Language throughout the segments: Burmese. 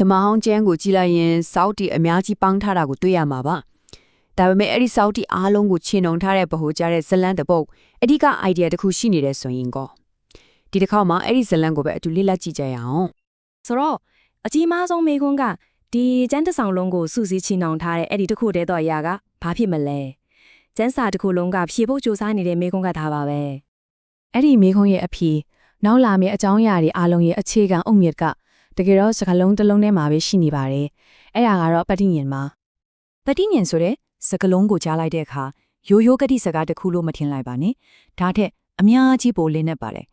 ဓမ္မဟောင်းကျမ်းကိုကြည့်လိုက်ရင်စောက်တီအများကြီးပေါင်းထားတာကိုတွေ့ရမှာပါဒါပေမဲ့အဲ့ဒီစောက်တီအားလုံးကိုချင်နှုံထားတဲ့ဗဟိုကြတဲ့ဇလန်တစ်ပုတ်အဓိက idea တစ်ခုရှိနေတယ်ဆိုရင်ကောဒီတစ်ခေါက်မှာအဲ့ဒီဇလန်ကိုပဲအတူလေ့လာကြည့်ကြရအောင်ဆိုတော့အကြီးမားဆုံးမေခွန်းကဒီကျန်းတစ်ဆောင်လုံးကိုစုစည်းချီနှောင်ထားတဲ့အဲ့ဒီတစ်ခုတည်းသောအရာကဘာဖြစ်မလဲကျန်းစာတစ်ခုလုံးကဖြေဖို့စူးစမ်းနေတဲ့မေခွန်းကဒါပါပဲအဲ့ဒီမိခုံးရဲ့အဖြေနောက်လာမယ့်အကြောင်းအရာတွေအားလုံးရဲ့အခြေခံအုတ်မြစ်က တကယ်တော့စကလုံးတစ်လုံးထဲမှာပဲရှိနေပါတယ်။အဲ့ဒါကတော့ပဋိညာဉ်မှာပဋိညင်ဆိုတဲ့စကလုံးကိုကြားလိုက်တဲ့အခါရိုးရိုးကတိစကားတစ်ခုလို့မထင်လိုက်ပါနဲ့ဒါထက်အများကြီးပိုလင်းနေပါတယ်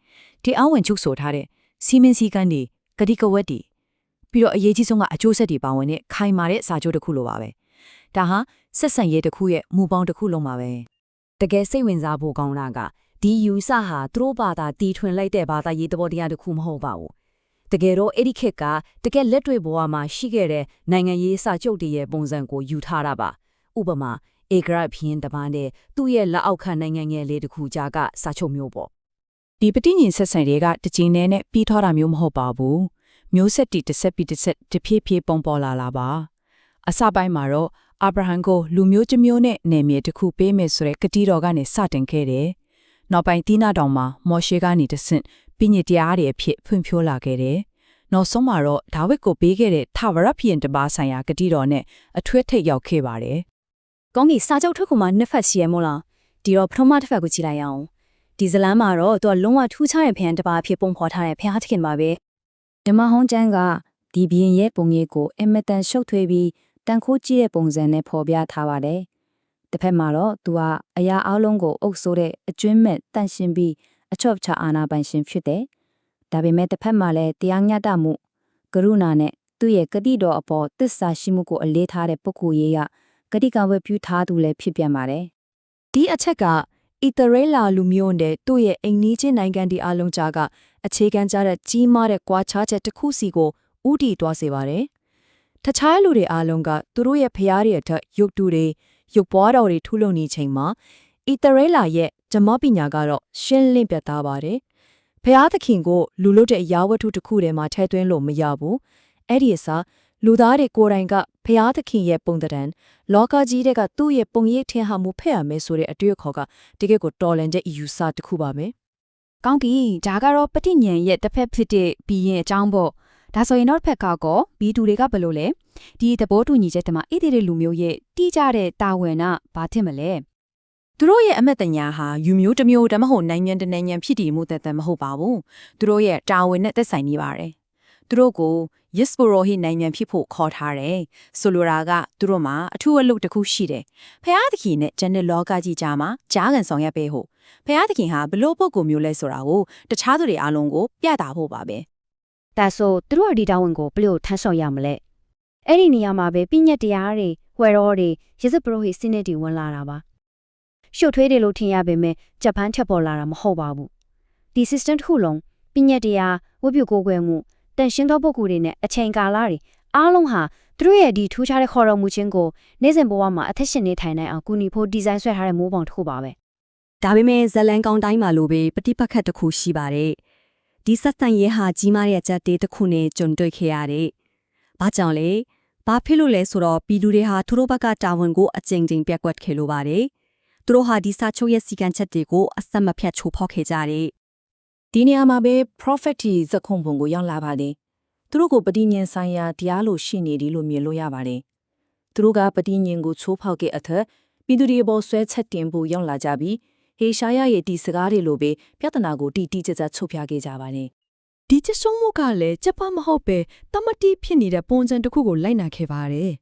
ဒီအဝင်ချုပ်ဆိုထားတဲ့စီမင်းစည်းကမ်းတွေကတိကဝတ်တွေပြီးတော့အရေးကြီးဆုံးကအကျိုးဆက်တွေပါဝင်တဲ့ခိုင်မာတဲ့စာချုပ်တစ်ခုလိုပါပဲဒါဟာဆက်ဆံရေးတစ်ခုရဲ့မူပေါင်းတစ်ခုလုံးပါပဲတကယ်စိတ်ဝင်စားဖို့ကောင်းတာကဒီယူဆဟာသူတို့ဘာသာတီထွင်လိုက်တဲ့ဘာသာရေးသဘောတရားတစ်ခုမဟုတ်ပါဘူး တကယ်တော့အဲ့ဒီခေတ်ကတကယ်လက်တွေ့ဘဝမှာရှိခဲ့တဲ့နိုင်ငံရေးစာချုပ်တွေရဲ့ပုံစံကိုယူထားတာပါဥပမာဧကရဖျင်းတပန်းတဲ့သူ့ရဲ့လက်အောက်ခံနိုင်ငံငယ်လေးတစ်ခုကြားကစာချုပ်မျိုးပေါ့ဒီပဋိညာဉ်ဆက်ဆံတွေကတစ်ချိန်တည်းနဲ့ပြီးထောတာမျိုးမဟုတ်ပါဘူး။မျိုးဆက်တီတစ်ဆက်ပြီးတစ်ဆက်တဖြည်းဖြည်းပုံပေါ်လာလာပါ။အစပိုင်းမှာတော့အာဗြဟံကိုလူမျိုးတစ်မျိုးနဲ့နေမြေတစ်ခုပေးမယ်ဆိုတဲ့ကတိတော်ကနေစတင်ခဲ့တယ်။နောက်ပိုင်းတိနာတောင်မှာမော်ရှေကနေတဆင့် ပြညစ်တရားတွေအဖြစ်ဖွံ့ဖြိုးလာခဲ့တယ်။နောက်ဆုံးမှာတော့ဒါဝိဒ်ကိုပေးခဲ့တဲ့ထာဝရဖျင်တပါးဆိုင်ရာကတိတော်နဲ့အထွေထိပ်ရောက်ခဲ့ပါတယ်။ကောင်းကြီးစာချုပ်ထုတ်ခုမှာနှစ်ဖက်ရှိရမို့လားဒီတော့ပထမတစ်ဖက်ကိုကြည့်လိုက်အောင်ဒီဇလန်းမှာတော့သူကလုံးဝထူးခြားတဲ့ဖျံတစ်ပါးအဖြစ်ပုံဖော်ထားတဲ့ဖျားသခင်ပါပဲဓမ္မဟောင်းကျမ်းကဒီဘရင်ရဲ့ပုံရိပ်ကိုအင်မတန်ရှုပ်ထွေးပြီးတန်ခိုးကြီးတဲ့ပုံစံနဲ့ဖော်ပြထားပါတယ်တစ်ဖက်မှာတော့သူကအရာအလုံးကိုအုပ်ဆိုးတဲ့အကျွင်းမဲ့တန့်ရှင်းပြီး အချော့ချအာနာပိုင်ရှင်ဖြစ်တယ်ဒါပေမဲ့တစ်ဖက်မှာလည်းတရားမျှတမှုကရုဏာနဲ့သူ့ရဲ့ကတိတော်အပေါ်တစ္ဆာရှိမှုကိုအလေးထားတဲ့ပုဂ္ဂိုလ်ရေးကဂတိကဝတ်ပြုထားသူလည်းဖြစ်ပြန်ပါတယ်ဒီအချက်ကအီတရေလာလူမျိုးနဲ့သူ့ရဲ့အိမ်နီးချင်းနိုင်ငံတွေအလုံးကြားကအခြေခံကြတဲ့ကြီးမားတဲ့ကွာခြားချက်တစ်ခုစီကိုဥတီသွားစေပါတယ်။တခြားလူတွေအလုံးကသူတို့ရဲ့ဖျားတွေအထက်ရုပ်တုတွေရုပ်ပွားတော်တွေထုလုပ်နေချိန်မှာ အီတရေလာရဲ့ဂျမပညာကတော့ရှင်းလင်းပြတ်သားပါတယ်။ဖျားသခင်ကိုလူလို့တဲ့အရာဝတ္ထုတစ်ခုထဲမှာထည့်သွင်းလို့မရဘူး။အဲ့ဒီအစားလူသားတွေကိုယ်တိုင်ကဖျားသခင်ရဲ့ပုံသဏ္ဍာန်လောကကြီးတဲ့ကသူ့ရဲ့ပုံရိပ်ထင်ဟမှုဖက်ရမယ်ဆိုတဲ့အတွေ့အခေါ်ကတကယ့်ကိုတော်လန်တဲ့အယူဆတစ်ခုပါပဲကောင်းပြီဒါကတော့ပဋိညာဉ်ရဲ့တစ်ဖက်ဖြစ်တဲ့ဘီရင်အကြောင်းပေါ့ဒါဆိုရင်နောက်တစ်ဖက်ကကောဘီသူတွေကဘယ်လိုလဲဒီသဘောတူညီချက်တမှာဣတိရလူမျိုးရဲ့တိကျတဲ့တာဝန်ကဘာဖြစ်မလဲ သူတို့ရဲ့အမက်တညာဟာယူမျိုးတစ်မျိုးတမဟုတ်နိုင်ငံတစ်နိုင်ငံဖြစ်တည်မှုသက်သက်မဟုတ်ပါဘူးသူတို့ရဲ့တာဝန်နဲ့သက်ဆိုင်နေပါတယ်သူတို့ကို Yes Borohi နိုင်ငံဖြစ်ဖို့ခေါ်ထားတယ်ဆိုလိုတာကသူတို့မှာအထူးအလုပ်တစ်ခုရှိတယ်ဖျားသခင်နဲ့ဂျန်တဲ့လောကကြီးကြားမှာကြားကန်ဆောင်ရွက်ပေးဖို့ဖျားသခင်ဟာဘလို့ပုဂ္ဂိုလ်မျိုးလဲဆိုတာကိုတခြားသူတွေအားလုံးကိုပြတာဖို့ပါပဲဒါဆိုသူတို့ဒီတာဝန်ကိုဘယ်လိုထမ်းဆောင်ရမလဲအဲ့ဒီနေရာမှာပဲပြည့်ညက်တရားတွေဝယ်တော်တွေရစ်ပရိုဟိစနစ်တွေဝင်လာတာပါ ရှုပ်ထွေးတယ်လို့ထင်ရပေမဲ့ဂျပန်ထက်ပေါ်လာတာမဟုတ်ပါဘူးဒီ system တစ်ခုလုံးပြည့်ညက်တရားဝတ်ပြုကိုယ်ွယ်မှုတန်ရှင်းသောပုဂ္ဂိုလ်တွေနဲ့အချိန်ကာလတွေအားလုံးဟာသူတို့ရဲ့ဒီထူးခြားတဲ့ခေါ်တော်မူခြင်းကိုနေ့စဉ်ဘဝမှာအသက်ရှင်နေထိုင်နိုင်အောင်ကူညီဖို့ဒီဇိုင်းဆွဲထားတဲ့မိုးပုံတစ်ခုပါပဲဒါပေမဲ့ဇလန်ကောင်းတိုင်းမှာလိုပဲပฏิပတ်ခတ်တစ်ခုရှိပါတယ်။ဒီဆက်ဆံရေးဟာကြီးမားတဲ့အကြက်တေးတစ်ခုနဲ့ကြုံတွေ့ခဲ့ရတယ်။ဘာကြောင့်လဲ။ဘာဖြစ်လို့လဲဆိုတော့ပြည်သူတွေဟာသူတို့ဘက်ကတာဝန်ကိုအကြိမ်ကြိမ်ပြက်ကွက်ခဲ့လိုပါတယ်။ သူတို့ဟာဒီစာချုပ်ရဲ့စီကံချက်တွေကိုအဆက်မဖြတ်ချိုးဖောက်ခဲ့ကြတယ်ဒီနေရာမှာပဲ prophet ကြီးဇခုံပုံကိုရောက်လာပါတယ်သူတို့ကိုပဋိညင်ဆိုင်ရာတရားလို့ရှိနေတယ်လို့မြင်လို့ရပါတယ်သူတို့ကပဋိညင်ကိုချိုးဖောက်ခဲ့အထက်ပြည်သူတွေပေါ်ဆွဲချက်တင်ဖို့ရောက်လာကြပြီးဟေရှာယရဲ့ဒီစကားတွေလိုပဲပြဿနာကိုတီတီကြကြချုပ်ပြခဲ့ကြပါတယ်ဒီချစ်ဆုံးမှုကလည်းကြက်ပမဟုတ်ပဲတမတိဖြစ်နေတဲ့ပုံစံတစ်ခုကိုလိုက်နာခဲ့ပါတယ်။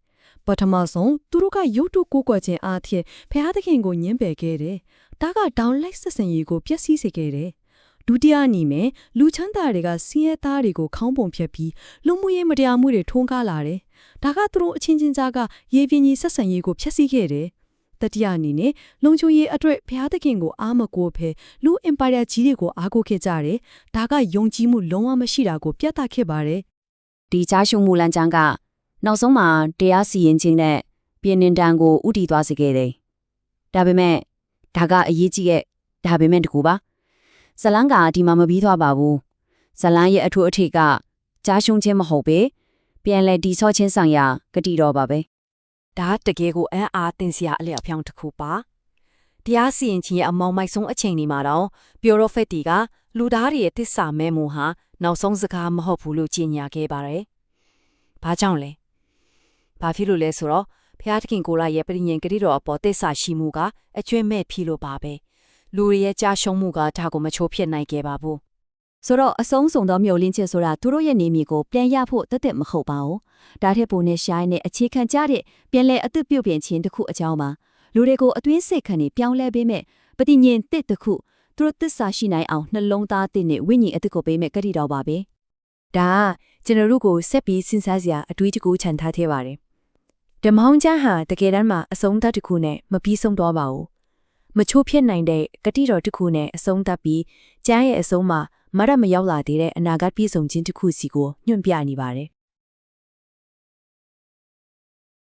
ပထမဆုံးသူတို့ကရုပ်တုကိုးကွယ်ခြင်းအားဖြင့်ဖះသခင်ကိုညှင်းပယ်ခဲ့တယ်။ဒါကဒေါင်းလိုက်ဆက်ဆံရေးကိုပျက်စီးစေခဲ့တယ်။ဒုတိယအနေနဲ့လူချမ်းသာတွေကစီးရဲသားတွေကိုခေါင်းပုံဖြတ်ပြီးလူမှုရေးမတရားမှုတွေထုံးကားလာတယ်။ဒါကသူတို့အချင်းချင်းကြားကရေပြင်းကြီးဆက်ဆံရေးကိုဖျက်ဆီးခဲ့တယ်။တတိယအနေနဲ့လုံချုံရေးအတွက်ဘုရားသခင်ကိုအားမကိုဖဲလူအင်ပါယာကြီးတွေကိုအားကိုးခဲ့ကြတယ်။ဒါကယုံကြည်မှုလုံးဝမရှိတာကိုပြသခဲ့ပါတယ်ဒီကြားရှုံမှုလမ်းကြောင်းက နောက်ဆုံးမှာတရားစီရင်ခြင်းနဲ့ပြည်နှင်တန်ကိုဥတီသွားစေခဲ့တယ်ဒါပေမဲ့ဒါကအရေးကြီးရဲ့ဒါပေမဲ့တကူပါဇလန်ကဒီမှာမပြီးသွားပါဘူးဇလန်ရဲ့အထူးအထိကကြားရှုံခြင်းမဟုတ်ပဲပြန်လဲဒီဆော့ချင်းဆောင်ရဂတိတော်ပါပဲဒါတကယ်ကိုအံ့အားသင်စရာအလျောက်ဖြောင်းတစ်ခုပါတရားစီရင်ခြင်းရဲ့အမောင်မိုက်ဆုံးအချိန်ဒီမှာတော့ပျော်ရောဖက်တီကလူသားတွေရဲ့တစ္ဆာမဲမှုဟာနောက်ဆုံးစကားမဟုတ်ဘူးလို့ကြေညာခဲ့ပါတယ်။ဘာကြောင့်လဲ။ ဘာဖြစ်လို့လဲဆိုတော့ဖျားသခင်ကိုလာရဲ့ပြည့်ညင်ဂတိတော်အပေါ်တစ္ဆာရှိမှုကအကျွင့်မဲ့ဖြစ်လို့ပါပဲ။လူတွေရဲ့ကြာရှုံးမှုကဒါကိုမချိုးဖြစ်နိုင်ခဲ့ပါဘူး။ဆိုတော့အဆုံးစုံသောမျောလင်းချက်ဆိုတာသူတို့ရဲ့နေမီကိုပြန်ရဖို့တသက်မဟုတ်ပါဘူး။ဒါထက်ပိုနဲ့ရှိုင်းနဲ့အခြေခံကြတဲ့ပြန်လဲအသစ်ပြုတ်ပြင်ခြင်းတစ်ခုအကြောင်းပါ။လူတွေကိုအတွင်းစိတ်ခံနေပြောင်းလဲပေးမဲ့ပฏิညင်တစ်တစ်ခုသူတို့သစ္စာရှိနိုင်အောင်နှလုံးသားတစ်နဲ့ဝိညာဉ်အသစ်ကိုပေးမဲ့ကတိတော်ပါပဲ။ဒါကကျွန်တော်တို့ကိုဆက်ပြီးစဉ်းစားစရာအတွေးတကူခြံထားခဲ့ပါတယ်။ ဓမ္မောင်းကျမ်းဟာတကယ်တမ်းမှာအဆုံးသတ်တစ်ခုနဲ့မပြီးဆုံးတော့ပါဘူး။မချိုးဖြစ်နိုင်တဲ့ဂတိတော်တစ်ခုနဲ့အဆုံးသတ်ပြီးကျမ်းရဲ့အဆုံးမှာမရမရောက်လာသေးတဲ့အနာဂတ်ပြည့်စုံခြင်းတစ်ခုစီကိုညွှန်ပြနေပါတယ်